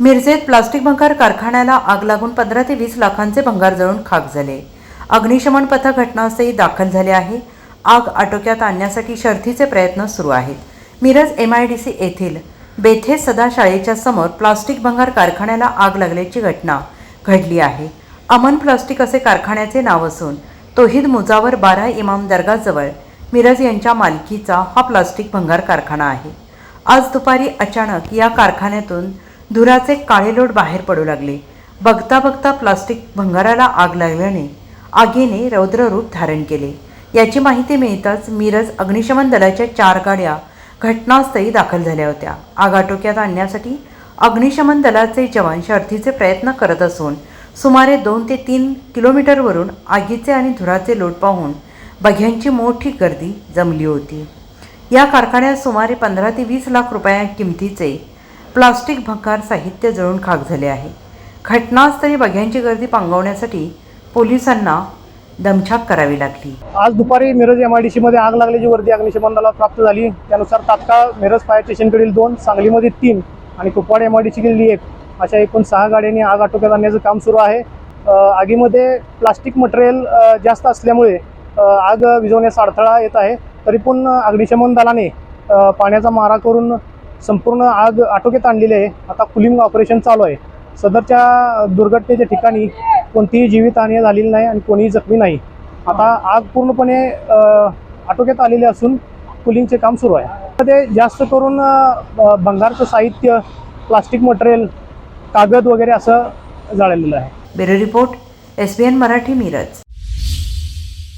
मिरजेत plastic भंगार कारखान्याला आग लागून पंधरा ते वीस लाखांचे भंगार जळून खाक झाले. अग्निशमन पथक घटनास्थळी दाखल झाले आहे. आग आटोक्यात आणण्यासाठी शर्थीचे प्रयत्न सुरू आहेत. Miraj M I D C येथील बेथे सदा शाळेच्या समोर प्लास्टिक भंगार कारखान्याला आग लागल्याची घटना घडली आहे. अमन प्लास्टिक असे कारखान्याचे नाव असून तोहिद मुजावर बारा इमाम दर्गाजवळ मिरज यांच्या मालकीचा हा प्लास्टिक भंगार कारखाना आहे. आज दुपारी अचानक या कारखान्यातून धुराचे काळे लोट बाहेर पडू लागले. बघता बघता प्लास्टिक भंगाराला आग लागल्याने आगीने रौद्ररूप धारण केले. याची माहिती मिळताच मिरज अग्निशमन दलाच्या चार गाड्या घटनास्थळी दाखल झाल्या होत्या. आग आटोक्यात आणण्यासाठी अग्निशमन दलाचे जवान शर्थीचे प्रयत्न करत असून सुमारे दोन ते तीन किलोमीटरवरून आगीचे आणि धुराचे लोट पाहून बघ्यांची मोठी गर्दी जमली होती. या कारखान्यात सुमारे पंधरा ते वीस लाख रुपया किमतीचे प्लास्टिक भंगार साहित्य जळून खाक झाले आहे. घटनास्थळी बघ्यांची गर्दी पांगवण्यासाठी पोलिसांना दमछाक करावी लागली. आज दुपारी मिरज एम आय डी सीमध्ये आग लागल्याची वर्दी अग्निशमन दलाला प्राप्त झाली. त्यानुसार तात्काळ मिरज फायर स्टेशनकडील दोन सांगलीमध्ये तीन आणि कुपवाड एम आय डी सीकडील एक अशा एकूण सहा गाड्यांनी आग आटोक्यात आणण्याचं काम सुरू आहे. आगीमध्ये प्लास्टिक मटेरियल जास्त असल्यामुळे आग विझवण्याचा अडथळा येत आहे. तरी पण अग्निशमन दलाने पाण्याचा मारा करून संपूर्ण आग आटोक्यात आणलेली आहे. आता कुलिंग ऑपरेशन चालू आहे. सदरच्या दुर्घटनेच्या ठिकाणी कोणतीही जीवितहानी झालेली नाही आणि कोणीही जखमी नाही. आता आग पूर्णपणे आटोक्यात आलेली असून कुलिंगचे काम सुरू आहे. ते जास्त करून भंगारचं साहित्य प्लास्टिक मटेरियल कागद वगैरे असं जाळलेलं आहे. Bureau report S N Marathi Miraj.